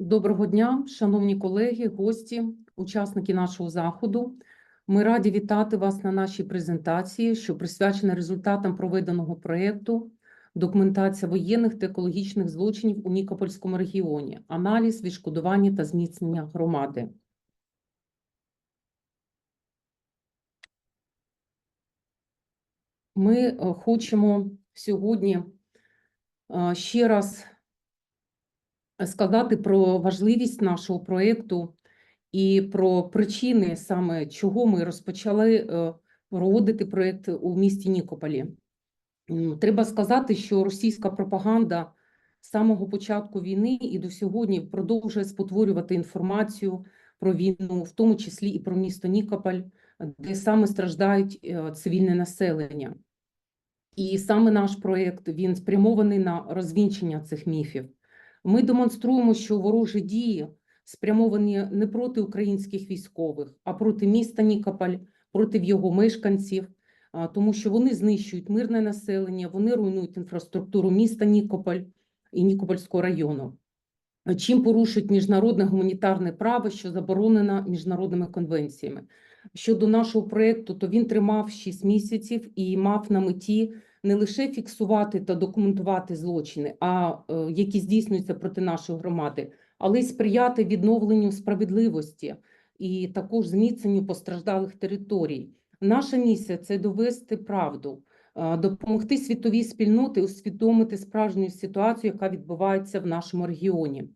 Доброго дня, шановні колеги, гості, учасники нашого заходу. Ми раді вітати вас на нашій презентації, що присвячена результатам проведеного проєкту «Документація воєнних та екологічних злочинів у Нікопольському регіоні. Аналіз, відшкодування та зміцнення громади». Ми е, хочемо сьогодні е, ще раз сказати про важливість нашого проєкту і про причини, саме чого ми розпочали е, проводити проєкт у місті Нікополі. Треба сказати, що російська пропаганда з самого початку війни і до сьогодні продовжує спотворювати інформацію про війну, в тому числі і про місто Нікополь, де саме страждають е, цивільне населення. І саме наш проєкт він спрямований на розвінчення цих міфів. Ми демонструємо, що ворожі дії спрямовані не проти українських військових, а проти міста Нікополь, проти його мешканців, тому що вони знищують мирне населення, вони руйнують інфраструктуру міста Нікополь і Нікопольського району. Чим порушують міжнародне гуманітарне право, що заборонено міжнародними конвенціями. Щодо нашого проєкту, то він тримав 6 місяців і мав на меті не лише фіксувати та документувати злочини, а е, які здійснюються проти нашої громади, але й сприяти відновленню справедливості і також зміцненню постраждалих територій. Наша місія це довести правду, е, допомогти світовій спільноті усвідомити справжню ситуацію, яка відбувається в нашому регіоні.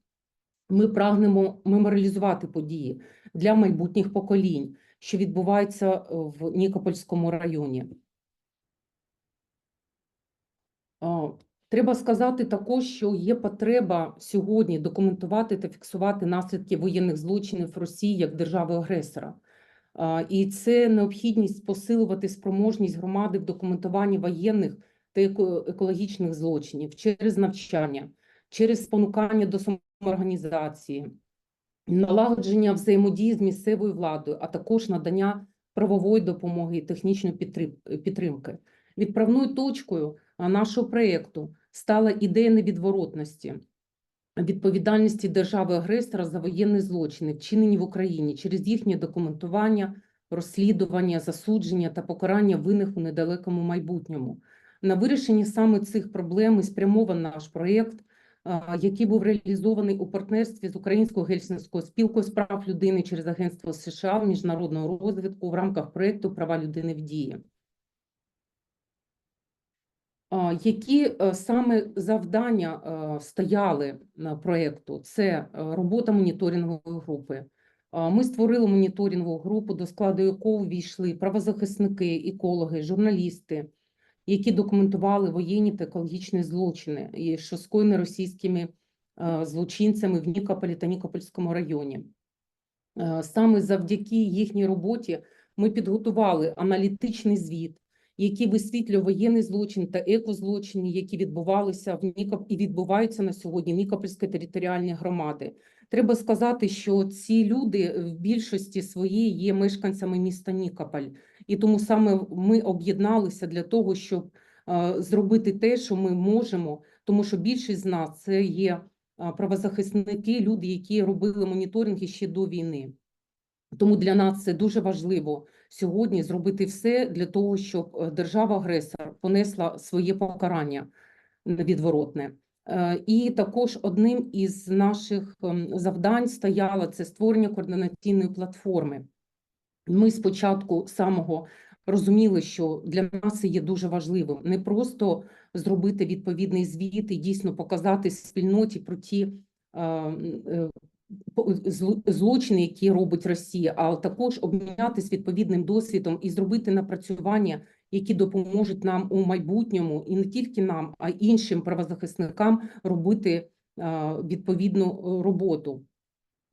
Ми прагнемо меморіалізувати події для майбутніх поколінь, що відбуваються е, в Нікопольському районі. А, Треба сказати також, що є потреба сьогодні документувати та фіксувати наслідки воєнних злочинів Росії як держави-агресора. І це необхідність посилювати спроможність громади в документуванні воєнних та екологічних злочинів через навчання, через спонукання до самоорганізації, налагодження взаємодії з місцевою владою, а також надання правової допомоги і технічної підтримки. Відправною точкою нашого проєкту стала ідея невідворотності, відповідальності держави-агресора за воєнні злочини, вчинені в Україні через їхнє документування, розслідування, засудження та покарання винних у недалекому майбутньому. На вирішення саме цих проблем спрямований наш проєкт, який був реалізований у партнерстві з Українською гельсінською спілкою з прав людини через Агентство США міжнародного розвитку в рамках проєкту Права людини в дії. А, Які е, саме завдання е, стояли на проєкту? Це е, робота моніторингової групи. Ми створили моніторингову групу, до складу якої війшли правозахисники, екологи, журналісти, які документували воєнні та екологічні злочини, що скоєні російськими злочинцями в Нікополі та Нікопольському районі. Саме завдяки їхній роботі ми підготували аналітичний звіт, який висвітлює воєнний злочин та екозлочини, які відбувалися в Нікоп і відбуваються на сьогодні Нікопольської територіальної громади. Треба сказати, що ці люди в більшості своїй є мешканцями міста Нікополь, і тому саме ми об'єдналися для того, щоб е, зробити те, що ми можемо, тому що більшість з нас це є е, правозахисники, люди, які робили моніторинги ще до війни. Тому для нас це дуже важливо сьогодні зробити все для того, щоб е, держава-агресор понесла своє покарання невідворотне. Е, І також одним із наших ем, завдань стояло це створення координаційної платформи. Ми спочатку самого розуміли, що для нас це є дуже важливим не просто зробити відповідний звіт і дійсно показати спільноті про ті е, е, злочини, які робить Росія, а також обмінятися відповідним досвідом і зробити напрацювання, які допоможуть нам у майбутньому, і не тільки нам, а й іншим правозахисникам робити е, відповідну е, роботу.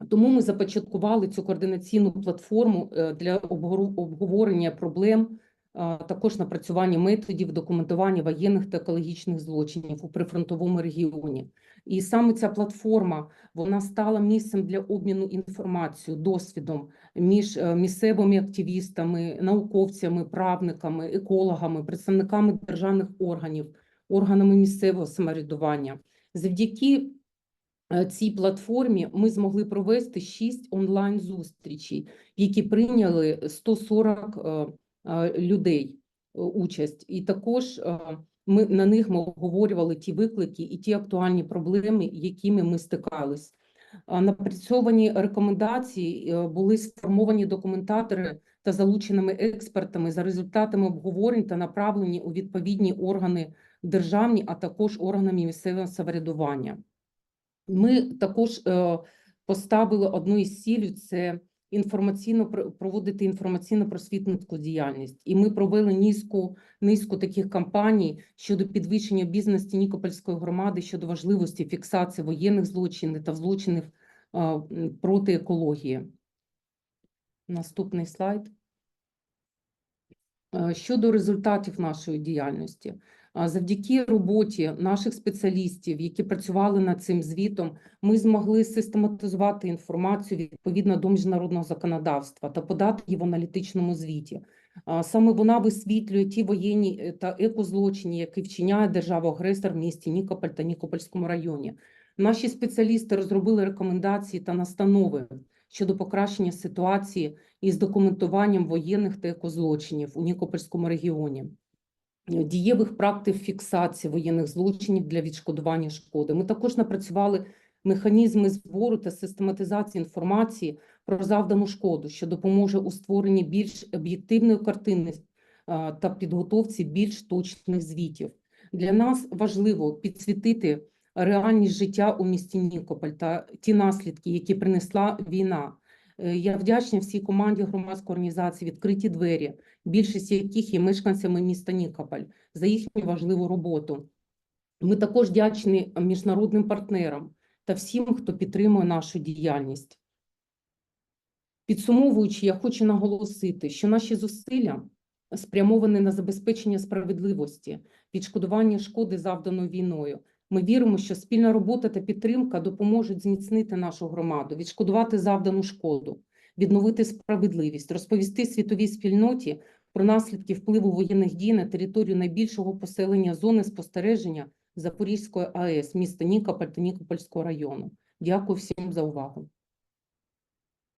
Тому ми започаткували цю координаційну платформу е, для обговорення проблем, також напрацювання методів документування воєнних та екологічних злочинів у прифронтовому регіоні. І саме ця платформа вона стала місцем для обміну інформацією, досвідом між е, місцевими активістами, науковцями, правниками, екологами, представниками державних органів, органами місцевого самоврядування. Завдяки е, цій платформі ми змогли провести 6 онлайн-зустрічей, які прийняли 140 е, е, людей е, участь. І також е, ми на них ми обговорювали ті виклики і ті актуальні проблеми, якими ми стикались. Напрацьовані рекомендації е, були сформовані документатори та залученими експертами за результатами обговорень та направлені у відповідні органи державні, а також органами місцевого самоврядування. Ми також е, поставили одну із цілей – це інформаційно пр- проводити інформаційно-просвітницьку діяльність. І ми провели низку, низку таких кампаній щодо підвищення бізнесу Нікопольської громади щодо важливості фіксації воєнних злочинів та злочинів проти екології. Наступний слайд. Е, Щодо результатів нашої діяльності, завдяки роботі наших спеціалістів, які працювали над цим звітом, ми змогли систематизувати інформацію відповідно до міжнародного законодавства та подати її в аналітичному звіті. Саме вона висвітлює ті воєнні е, та екозлочини, які вчиняє держава-агресор в місті Нікополь та Нікопольському районі. Наші спеціалісти розробили рекомендації та настанови щодо покращення ситуації із документуванням воєнних та екозлочинів у Нікопольському регіоні, дієвих практик фіксації воєнних злочинів для відшкодування шкоди. Ми також напрацювали механізми збору та систематизації інформації про завдану шкоду, що допоможе у створенні більш об'єктивної картини та підготовці більш точних звітів. Для нас важливо підсвітити реальність життя у місті Нікополь та ті наслідки, які принесла війна. Е, Я вдячна всій команді громадської організації «Відкриті двері», більшість яких є мешканцями міста Нікополь, за їхню важливу роботу. Ми також вдячні міжнародним партнерам та всім, хто підтримує нашу діяльність. Підсумовуючи, я хочу наголосити, що наші зусилля спрямовані на забезпечення справедливості, відшкодування шкоди, завданої війною. Ми віримо, що спільна робота та підтримка допоможуть зміцнити нашу громаду, відшкодувати завдану шкоду, відновити справедливість, розповісти світовій спільноті про наслідки впливу воєнних дій на територію найбільшого поселення зони спостереження Запорізької АЕС, міста Нікополь та Нікопольського району. Дякую всім за увагу.